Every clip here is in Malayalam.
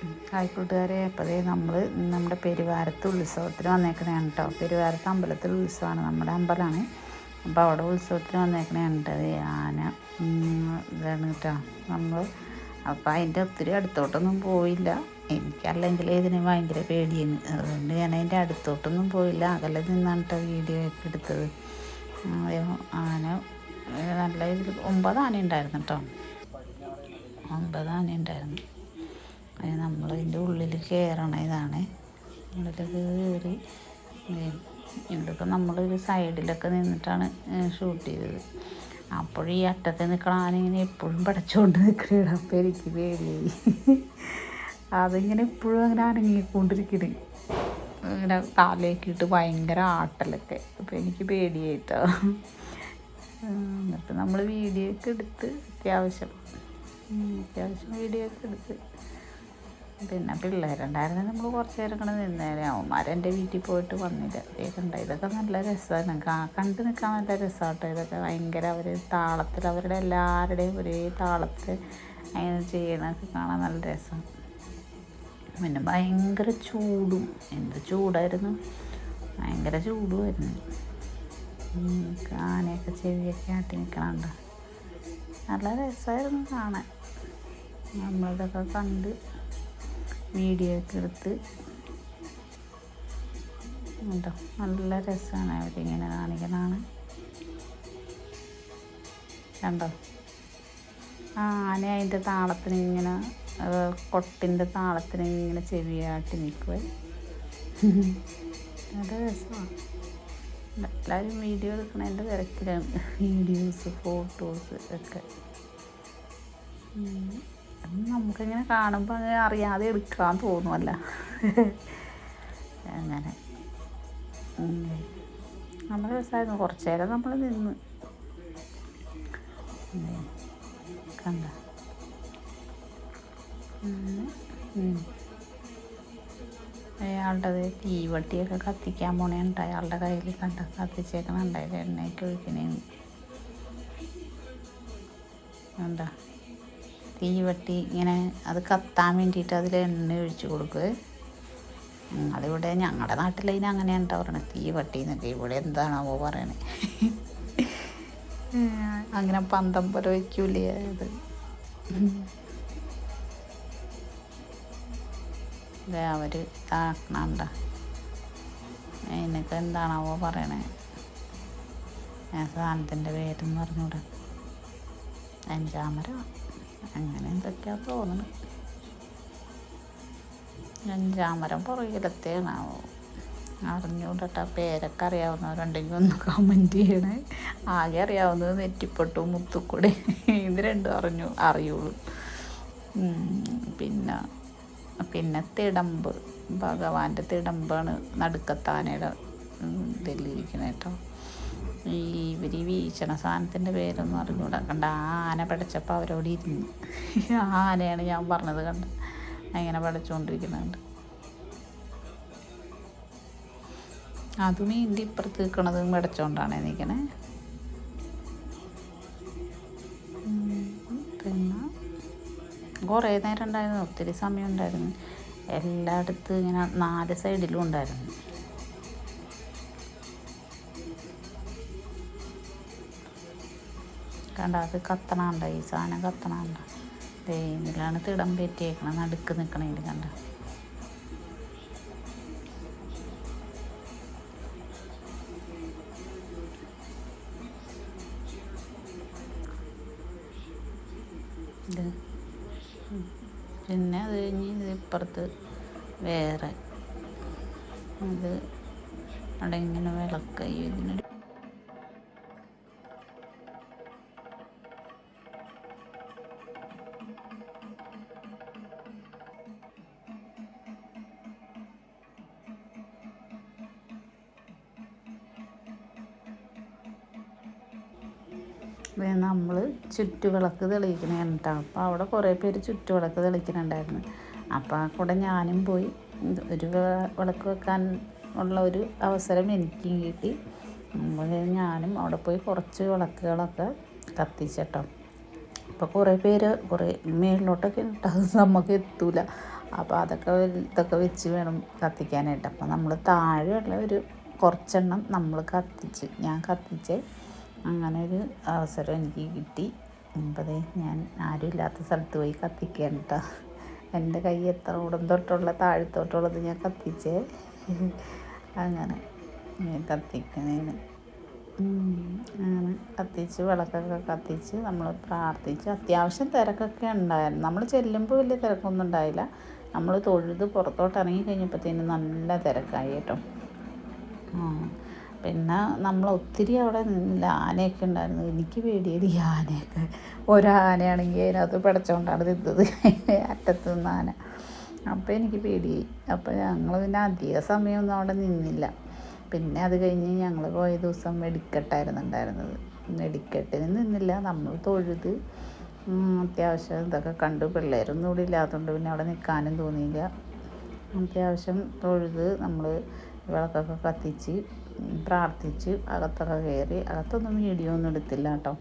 ഹായ് കൂട്ടുകാരെ അപ്പോഴേ നമ്മൾ നമ്മുടെ പെരുവാരത്ത് ഉത്സവത്തിന് വന്നേക്കണതാണ് കേട്ടോ പെരുവാരത്ത് അമ്പലത്തിൽ ഉത്സവമാണ് നമ്മുടെ അമ്പലമാണ്. അപ്പോൾ അവിടെ ഉത്സവത്തിന് വന്നേക്കണതാണ് കേട്ടോ ആന ഇതാണ് കേട്ടോ നമ്മൾ അപ്പോൾ അതിന്റെ ഒത്തിരി അടുത്തോട്ടൊന്നും പോയില്ല. എനിക്കല്ലെങ്കിൽ ഇതിന് ഭയങ്കര പേടിയാണ് അതുകൊണ്ട് ഞാൻ അതിന്റെ അടുത്തോട്ടൊന്നും പോയില്ല. അകലെ നിന്നാണ് കേട്ടോ വീഡിയോ ഒക്കെ എടുത്തത്. ആന നല്ല ഇതിൽ ഒമ്പത് ആന ഉണ്ടായിരുന്നു കേട്ടോ ഒമ്പത് ആന ഉണ്ടായിരുന്നു അത് നമ്മൾ അതിന്റെ ഉള്ളിൽ കയറണ ഇതാണ്. ഉള്ളിൽ കയറി ഇതിപ്പോൾ നമ്മളൊരു സൈഡിലൊക്കെ നിന്നിട്ടാണ് ഷൂട്ട് ചെയ്തത്. അപ്പോൾ ഈ അറ്റത്ത് നിൽക്കണ ആനിങ്ങനെ എപ്പോഴും പടച്ചുകൊണ്ട് നിൽക്കണ അപ്പോൾ എനിക്ക് പേടിയായി. അതിങ്ങനെ എപ്പോഴും അങ്ങനെ അനങ്ങിക്കൊണ്ടിരിക്കണ്. ഇങ്ങനെ കാലേക്കിട്ട് ഭയങ്കര ആട്ടലൊക്കെ. അപ്പോൾ എനിക്ക് പേടിയായിട്ടോ. എന്നിട്ട് നമ്മൾ വീഡിയോ ഒക്കെ എടുത്ത് അത്യാവശ്യം അത്യാവശ്യം വീഡിയോ ഒക്കെ എടുത്ത് പിന്നെ പിള്ളേരുണ്ടായിരുന്നു നമ്മൾ കുറച്ച് നേരം ഇങ്ങനെ നിന്നേനെ. അവന്മാരെന്റെ വീട്ടിൽ പോയിട്ട് വന്നില്ല. ഇതൊക്കെ ഉണ്ടായി ഇതൊക്കെ നല്ല രസമാണ് കണ്ട് നിൽക്കാൻ നല്ല രസമാട്ടോ ഇതൊക്കെ ഭയങ്കര അവർ താളത്തിൽ അവരുടെ എല്ലാവരുടെയും ഒരേ താളത്തിൽ അങ്ങനെ ചെയ്യണമൊക്കെ കാണാൻ നല്ല രസം. പിന്നെ ഭയങ്കര ചൂടും. എന്ത് ചൂടായിരുന്നു? ഭയങ്കര ചൂടുമായിരുന്നു. ആനയൊക്കെ ചെവിയൊക്കെ ആട്ടി നിൽക്കണുണ്ട് നല്ല രസമായിരുന്നു കാണാൻ. നമ്മളിതൊക്കെ കണ്ട് വീഡിയോ എടുത്ത് കേട്ടോ നല്ല രസമാണ് അവരിങ്ങനെ കാണിക്കുന്നതാണ് കണ്ടോ? ആ ആന അതിന്റെ താളത്തിന് ഇങ്ങനെ കൊട്ടിന്റെ താളത്തിന് ഇങ്ങനെ ചെവിയാട്ടി നിൽക്കുവേ. നല്ല രസമാണ്. എല്ലാവരും വീഡിയോ എടുക്കണതിന്റെ തിരക്കിലാണ്. വീഡിയോസ് ഫോട്ടോസ് ഒക്കെ. നമുക്കിങ്ങനെ കാണുമ്പോൾ അങ്ങനെ അറിയാതെ എടുക്കാൻ തോന്നുമല്ല അങ്ങനെ. നമ്മൾ രസമായിരുന്നു കുറച്ച് നേരം നമ്മൾ നിന്ന്. കണ്ട. അയാളുടെ തീവട്ടിയൊക്കെ കത്തിക്കാൻ പോണേണ്ട. അയാളുടെ കയ്യിൽ കണ്ട കത്തിച്ചേക്കണുണ്ടായത് എണ്ണയൊക്കെ ഒഴിക്കണേന്ന്. എന്താ തീവട്ടി ഇങ്ങനെ അത് കത്താൻ വേണ്ടിയിട്ട് അതിൽ എണ്ണ ഒഴിച്ച് കൊടുക്കുക അതിവിടെ ഞങ്ങളുടെ നാട്ടിൽ അതിന് അങ്ങനെയാണ് കേട്ടോ പറയണത് തീവട്ടി എന്നൊക്കെ ഇവിടെ എന്താണാവോ പറയണത് അങ്ങനെ പന്തം പോലെ വയ്ക്കൂലേ ഇത്. ദേ അവർ താക്കണണ്ട അതിനൊക്കെ എന്താണാവോ പറയണേ. സാധനത്തിന്റെ പേരെന്ന് പറഞ്ഞൂടാ അഞ്ചാമര. അങ്ങനെ എന്തൊക്കെയാ തോന്നുന്നു അഞ്ചാമരം പുറകിലത്തെയാണാവോ അറിഞ്ഞൂടട്ട പേരൊക്കെ അറിയാവുന്നവരുണ്ടെങ്കിൽ ഒന്ന് കമന്റ് ചെയ്യണേ. ആകെ അറിയാവുന്നത് നെറ്റിപ്പട്ടു മുത്തുക്കൂടെ. ഇത് രണ്ടും അറിഞ്ഞു അറിയുള്ളൂ. പിന്നെ പിന്നെ തിടമ്പ്. ഭഗവാന്റെ തിടമ്പാണ് നടുക്കത്താനയുടെ ഇതിലിരിക്കുന്നത് കേട്ടോ ഈ ഇവർ ഈ വീശണ സാധനത്തിന്റെ പേരൊന്നും അറിഞ്ഞൂടാ. കണ്ട ആ ആന പിടച്ചപ്പോൾ അവരോട് ഇരുന്ന്. ആ ആനയാണ് ഞാൻ പറഞ്ഞത് കണ്ട. അങ്ങനെ പിടച്ചുകൊണ്ടിരിക്കുന്നുണ്ട് അതും ഇതിന്റെ ഇപ്പുറത്ത് നിൽക്കണതും പിടച്ചോണ്ടാണ് നിൽക്കണേ. പിന്നെ കുറേ നേരം ഉണ്ടായിരുന്നു ഒത്തിരി സമയം ഉണ്ടായിരുന്നു. എല്ലായിടത്തും ഇങ്ങനെ നാല് സൈഡിലും ഉണ്ടായിരുന്നു. കണ്ട അത് കത്തണണ്ട ഈ സാധനം കത്തണണ്ട. ഇതിലാണ് തിടം പറ്റിയേക്കണം നടുക്ക് നിൽക്കണേൽ കണ്ട. പിന്നെ അത് കഴിഞ്ഞ് ഇപ്പുറത്ത് വേറെ. അത് അവിടെ ഇങ്ങനെ വിളക്കായി ഇതിനൊരു നമ്മൾ ചുറ്റുവിളക്ക് തെളിയിക്കണ കേട്ടോ അപ്പോൾ അവിടെ കുറേ പേര് ചുറ്റുവിളക്ക് തെളിക്കുന്നുണ്ടായിരുന്നു അപ്പോൾ ആ കൂടെ ഞാനും പോയി ഒരു വിളക്ക് വെക്കാൻ ഉള്ള ഒരു അവസരം എനിക്കും കിട്ടി. ഞാനും അവിടെ പോയി കുറച്ച് വിളക്കുകളൊക്കെ കത്തിച്ചട്ടോ. അപ്പോൾ കുറേ പേര് കുറേ മേളിലോട്ടൊക്കെ ഇട്ടത് നമുക്ക് എത്തൂല. അപ്പോൾ അതൊക്കെ ഇതൊക്കെ വെച്ച് വേണം കത്തിക്കാനായിട്ട്. അപ്പോൾ നമ്മൾ താഴെയുള്ള ഒരു കുറച്ചെണ്ണം നമ്മൾ കത്തിച്ച് ഞാൻ കത്തിച്ച് അങ്ങനെ ഒരു അവസരം എനിക്ക് കിട്ടി. അപ്പതേ ഞാൻ ആരും ഇല്ലാത്ത സ്ഥലത്ത് പോയി കത്തിക്കണം കേട്ടോ എന്റെ കൈ എത്ര ഉടം തൊട്ടുള്ള താഴത്തോട്ടുള്ളത് ഞാൻ കത്തിച്ചേ. അങ്ങനെ ഞാൻ കത്തിക്കണേന്. അങ്ങനെ കത്തിച്ച് വിളക്കൊക്കെ കത്തിച്ച് നമ്മൾ പ്രാർത്ഥിച്ച്. അത്യാവശ്യം തിരക്കൊക്കെ ഉണ്ടായിരുന്നു. നമ്മൾ ചെല്ലുമ്പോൾ വലിയ തിരക്കൊന്നും ഉണ്ടായില്ല. നമ്മൾ തൊഴുത് പുറത്തോട്ട് ഇറങ്ങി കഴിഞ്ഞപ്പോഴത്തേനും നല്ല തിരക്കായി കേട്ടോ. പിന്നെ നമ്മൾ ഒത്തിരി അവിടെ നിന്നില്ല. ആനയൊക്കെ ഉണ്ടായിരുന്നു. എനിക്ക് പേടിയത് ഈ ആനയൊക്കെ. ഒരാനയാണെങ്കിൽ അതിനകത്ത് പിടച്ചോണ്ടാണ് തിന്നത്. അറ്റത്ത് നിന്ന് ആന. അപ്പോൾ എനിക്ക് പേടിയായി. അപ്പോൾ ഞങ്ങൾ പിന്നെ അധിക സമയമൊന്നും അവിടെ നിന്നില്ല. പിന്നെ അത് കഴിഞ്ഞ് ഞങ്ങൾ പോയ ദിവസം വെടിക്കെട്ടായിരുന്നു ഉണ്ടായിരുന്നത് വെടിക്കെട്ടിന് നിന്നില്ല. നമ്മൾ തൊഴുത് അത്യാവശ്യം ഇതൊക്കെ കണ്ടു. പിള്ളേരൊന്നും ഇവിടെ ഇല്ലാത്തതുകൊണ്ട് പിന്നെ അവിടെ നിൽക്കാനും തോന്നിയില്ല. അത്യാവശ്യം തൊഴുത് നമ്മൾ വിളക്കൊക്കെ കത്തിച്ച് പ്രാർത്ഥിച്ച് അകത്തൊക്കെ കയറി അകത്തൊന്നും വീഡിയോ ഒന്നും എടുത്തില്ല കേട്ടോ.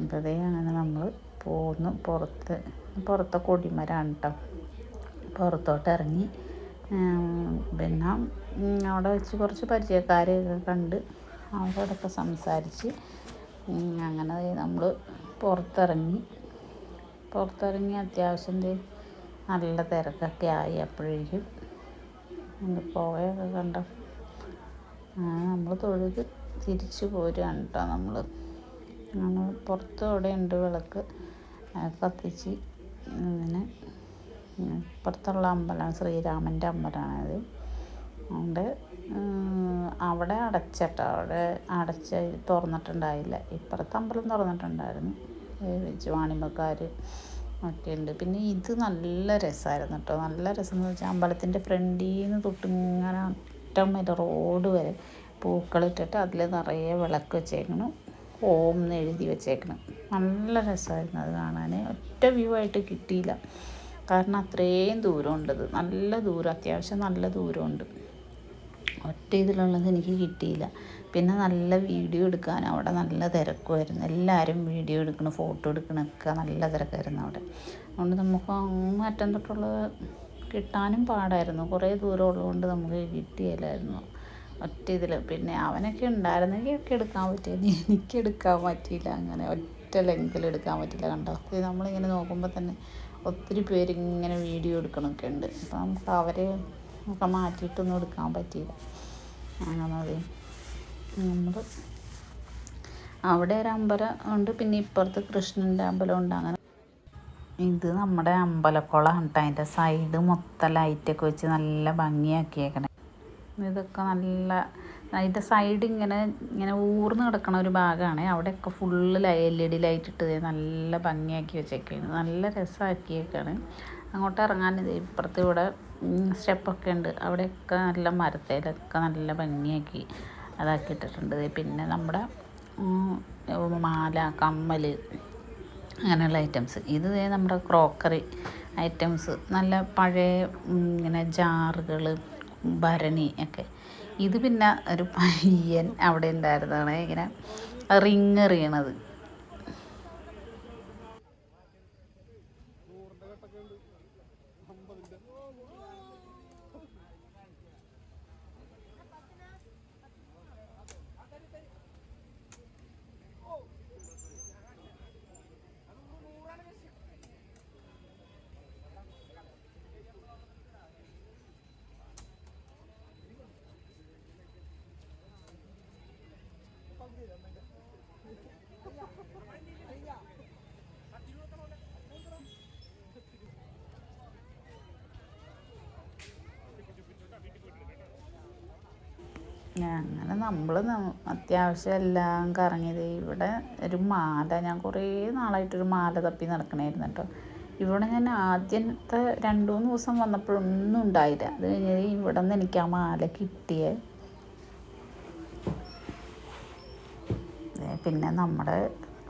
അപ്പോഴേ അങ്ങനെ നമ്മൾ പോന്നു. പുറത്ത് പുറത്തെ കൊടിമരാണ് കേട്ടോ പുറത്തോട്ട് ഇറങ്ങി പിന്നെ അവിടെ വെച്ച് കുറച്ച് പരിചയക്കാരെയൊക്കെ കണ്ട് അവരോടൊക്കെ സംസാരിച്ച് അങ്ങനെ നമ്മൾ പുറത്തിറങ്ങി. പുറത്തിറങ്ങി അത്യാവശ്യം നല്ല തിരക്കൊക്കെ ആയി അപ്പോഴേക്കും. പോയൊക്കെ കണ്ടോ? നമ്മൾ തൊഴുത് തിരിച്ചു പോരുകയാണ് കേട്ടോ നമ്മൾ നമ്മൾ പുറത്ത് അവിടെ ഉണ്ട് വിളക്ക്. കത്തിച്ച് ഇങ്ങനെ പുറത്തുള്ള അമ്പലമാണ് ശ്രീരാമന്റെ അമ്പലമാണത്. അതുകൊണ്ട് അവിടെ അടച്ചട്ടോ. അവിടെ അടച്ച തുറന്നിട്ടുണ്ടായില്ല. ഇപ്പുറത്തെ അമ്പലം തുറന്നിട്ടുണ്ടായിരുന്നു. വെച്ച് വാണിമക്കാർ ഒക്കെ ഉണ്ട്. പിന്നെ ഇത് നല്ല രസമായിരുന്നു കേട്ടോ നല്ല രസം എന്ന് വെച്ചാൽ അമ്പലത്തിന്റെ ഫ്രണ്ടിൽ നിന്ന് തൊട്ടിങ്ങനെ അറ്റം വരെ റോഡ് വരെ. പൂക്കളിട്ടിട്ട് അതിൽ നിറയെ വിളക്ക് വെച്ചേക്കണം. ഓം എന്ന് എഴുതി വെച്ചേക്കണം. നല്ല രസമായിരുന്നു അത് കാണാൻ. ഒറ്റ വ്യൂ ആയിട്ട് കിട്ടിയില്ല. കാരണം അത്രയും ദൂരമുണ്ടത് നല്ല ദൂരം അത്യാവശ്യം നല്ല ദൂരമുണ്ട്. ഒറ്റ ഇതിലുള്ളത് എനിക്ക് കിട്ടിയില്ല. പിന്നെ നല്ല വീഡിയോ എടുക്കാൻ അവിടെ നല്ല തിരക്കുമായിരുന്നു. എല്ലാവരും വീഡിയോ എടുക്കണം ഫോട്ടോ എടുക്കണമൊക്കെ നല്ല തിരക്കായിരുന്നു അവിടെ. അതുകൊണ്ട് നമുക്ക് അങ്ങ് അറ്റം തൊട്ടുള്ളത് കിട്ടാനും പാടായിരുന്നു. കുറേ ദൂരം ഉള്ളതുകൊണ്ട് നമുക്ക് കിട്ടിയില്ലായിരുന്നു. ഒറ്റ ഇതിൽ പിന്നെ അവനൊക്കെ ഉണ്ടായിരുന്നെങ്കിൽ ഒക്കെ എടുക്കാൻ പറ്റിയത് എനിക്ക് എടുക്കാൻ പറ്റിയില്ല. അങ്ങനെ ഒറ്റ ലെങ്കിൽ എടുക്കാൻ പറ്റില്ല കണ്ടോ? ഇത് നമ്മളിങ്ങനെ നോക്കുമ്പോൾ തന്നെ ഒത്തിരി പേരിങ്ങനെ വീഡിയോ എടുക്കണമൊക്കെ ഉണ്ട്. അപ്പോൾ നമുക്ക് അവരെ ഒക്കെ മാറ്റിയിട്ടൊന്നും എടുക്കാൻ പറ്റിയില്ല. അങ്ങനെ നമ്മൾ അവിടെ ഒരു അമ്പലം ഉണ്ട്. പിന്നെ ഇപ്പുറത്ത് കൃഷ്ണന്റെ അമ്പലം ഉണ്ട്. അങ്ങനെ ഇത് നമ്മുടെ അമ്പലക്കുളം കേട്ടോ അതിന്റെ സൈഡ് മൊത്തം ലൈറ്റൊക്കെ വെച്ച് നല്ല ഭംഗിയാക്കിയേക്കണേ. ഇതൊക്കെ നല്ല അതിന്റെ സൈഡ് ഇങ്ങനെ ഇങ്ങനെ ഊർന്ന് കിടക്കണ ഒരു ഭാഗമാണ് അവിടെയൊക്കെ full L E D light ഇട്ട് നല്ല ഭംഗിയാക്കി വെച്ചേക്കാണ്. നല്ല രസമാക്കിയേക്കാണ്. അങ്ങോട്ട് ഇറങ്ങാൻ ഇപ്പുറത്ത് ഇവിടെ സ്റ്റെപ്പൊക്കെ ഉണ്ട്. അവിടെയൊക്കെ നല്ല മരത്തേലൊക്കെ നല്ല ഭംഗിയാക്കി അതാക്കി ഇട്ടിട്ടുണ്ട് പിന്നെ നമ്മുടെ മാല കമ്മൽ അങ്ങനെയുള്ള ഐറ്റംസ് ഇത് നമ്മുടെ ക്രോക്കറി ഐറ്റംസ് നല്ല പഴയ ഇങ്ങനെ ജാറുകൾ ഭരണി ഒക്കെ. ഇത് പിന്നെ ഒരു പയ്യൻ അവിടെ ഉണ്ടായിരുന്നതാണ്. ഇങ്ങനെ റിങ് എറിയണത്. അങ്ങനെ നമ്മൾ അത്യാവശ്യം എല്ലാം കറങ്ങിയത്. ഇവിടെ ഒരു മാല ഞാൻ കുറേ നാളായിട്ടൊരു മാല തപ്പി നടക്കണമായിരുന്നു കേട്ടോ. ഇവിടെ ഞാൻ ആദ്യത്തെ രണ്ട് മൂന്ന് ദിവസം വന്നപ്പോഴൊന്നും ഉണ്ടായില്ല. അത് കഴിഞ്ഞാൽ ഇവിടെ നിന്ന് എനിക്ക് ആ മാല കിട്ടിയേ. പിന്നെ നമ്മുടെ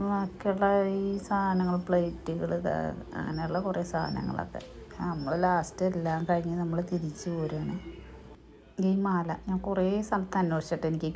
ബാക്കിയുള്ള ഈ സാധനങ്ങൾ പ്ലേറ്റുകൾ അങ്ങനെയുള്ള കുറേ സാധനങ്ങളൊക്കെ. നമ്മൾ ലാസ്റ്റ് എല്ലാം കഴിഞ്ഞ് നമ്മൾ തിരിച്ചു പോരുകയാണ് ഈ മാല ഞാൻ കുറേ സ്ഥലത്ത് അന്വേഷിച്ചിട്ട് എനിക്ക്